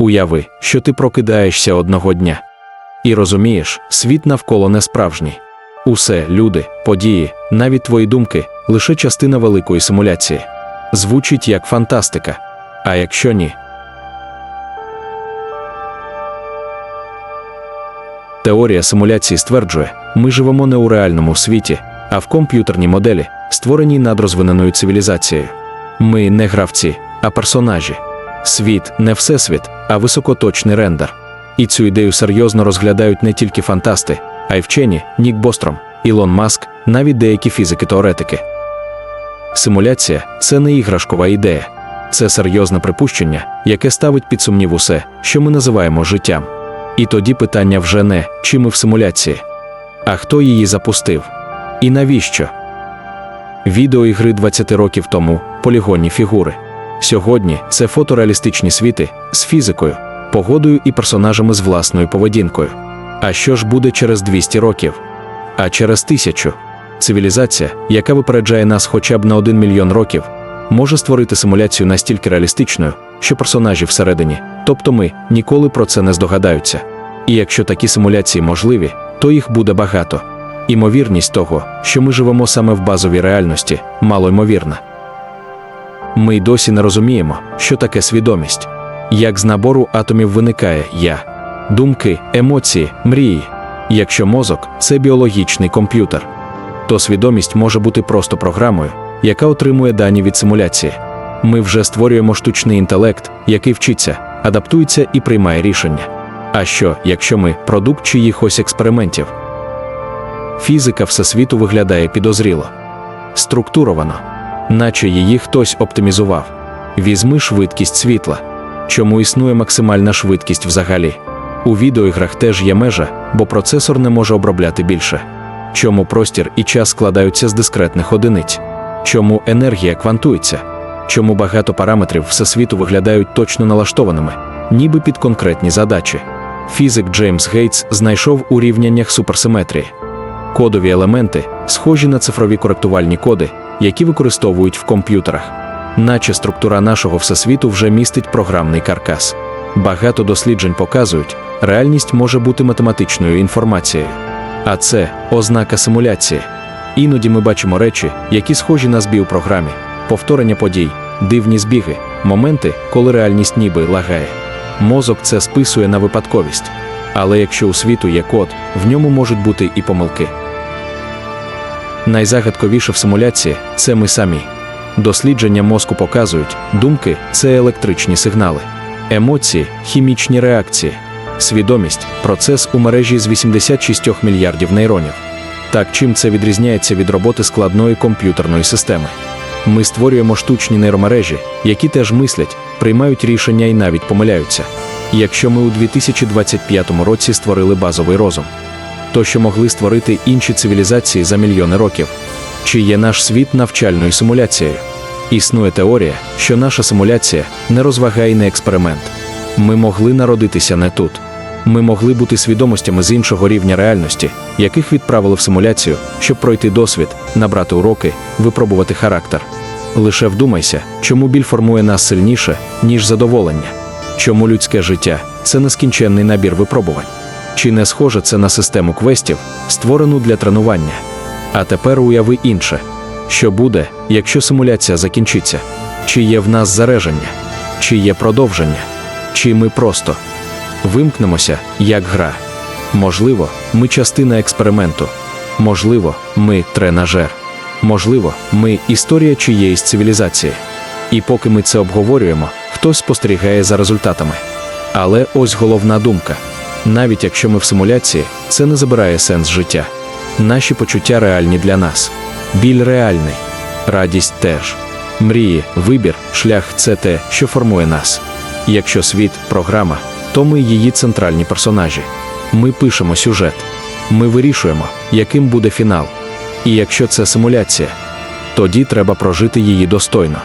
Уяви, що ти прокидаєшся одного дня. І розумієш, світ навколо не справжній. Усе, люди, події, навіть твої думки лише частина великої симуляції. Звучить як фантастика. А якщо ні, Теорія симуляції стверджує, ми живемо не у реальному світі, а в комп'ютерній моделі, створеній надрозвиненою цивілізацією. Ми не гравці, а персонажі. Світ не всесвіт, а високоточний рендер. І цю ідею серйозно розглядають не тільки фантасти, а й вчені Нік Бостром, Ілон Маск, навіть деякі фізики-теоретики. Симуляція це не іграшкова ідея, це серйозне припущення, яке ставить під сумнів усе, що ми називаємо життям. І тоді питання вже не чи ми в симуляції, а хто її запустив і навіщо. Відеоігри 20 років тому полігонні фігури. Сьогодні це фотореалістичні світи з фізикою, погодою і персонажами з власною поведінкою. А що ж буде через 200 років? А через тисячу? Цивілізація, яка випереджає нас хоча б на один мільйон років, може створити симуляцію настільки реалістичною, що персонажі всередині, тобто ми, ніколи про це не здогадаються. І якщо такі симуляції можливі, то їх буде багато. Імовірність того, що ми живемо саме в базовій реальності, малоймовірна. Ми й досі не розуміємо, що таке свідомість, як з набору атомів виникає я, думки, емоції, мрії. Якщо мозок це біологічний комп'ютер, то свідомість може бути просто програмою, яка отримує дані від симуляції. Ми вже створюємо штучний інтелект, який вчиться, адаптується і приймає рішення. А що, якщо ми продукт чиїхось експериментів? Фізика всесвіту виглядає підозріло, структуровано, наче її хтось оптимізував. Візьми швидкість світла. Чому існує максимальна швидкість взагалі? У відеоіграх теж є межа, бо процесор не може обробляти більше. Чому простір і час складаються з дискретних одиниць? Чому енергія квантується? Чому багато параметрів всесвіту виглядають точно налаштованими, ніби під конкретні задачі? Фізик Джеймс Гейтс знайшов у рівняннях суперсиметрії. Кодові елементи схожі на цифрові коректувальні коди, які використовують в комп'ютерах, наче структура нашого всесвіту вже містить програмний каркас. Багато досліджень показують, реальність може бути математичною інформацією. А це ознака симуляції. Іноді ми бачимо речі, які схожі на збій у програмі, повторення подій, дивні збіги, моменти, коли реальність ніби лагає. Мозок це списує на випадковість. Але якщо у світу є код, в ньому можуть бути і помилки. Найзагадковіше в симуляції це ми самі. Дослідження мозку показують, думки це електричні сигнали, емоції хімічні реакції, свідомість процес у мережі з 86 мільярдів нейронів. Так чим це відрізняється від роботи складної комп'ютерної системи? Ми створюємо штучні нейромережі, які теж мислять, приймають рішення і навіть помиляються. Якщо ми у 2025 році створили базовий розум, то що могли створити інші цивілізації за мільйони років? Чи є наш світ навчальною симуляцією? Існує теорія, що наша симуляція не розвага не експеримент. Ми могли народитися не тут. Ми могли бути свідомостями з іншого рівня реальності, яких відправили в симуляцію, щоб пройти досвід, набрати уроки, випробувати характер. Лише вдумайся, чому біль формує нас сильніше, ніж задоволення. Чому людське життя це нескінченний набір випробувань? Чи не схоже це на систему квестів, створену для тренування? А тепер уяви інше: що буде, якщо симуляція закінчиться? Чи є в нас зареження? Чи є продовження? Чи ми просто вимкнемося, як гра? Можливо, ми частина експерименту. Можливо, ми тренажер. Можливо, ми історія чиєїсь цивілізації. І поки ми це обговорюємо, хтось спостерігає за результатами. Але ось головна думка: навіть якщо ми в симуляції, це не забирає сенс життя. Наші почуття реальні для нас. Біль реальний, радість теж. Мрії, вибір, шлях це те, що формує нас. Якщо світ програма, то ми її центральні персонажі. Ми пишемо сюжет. Ми вирішуємо, яким буде фінал. І якщо це симуляція, тоді треба прожити її достойно.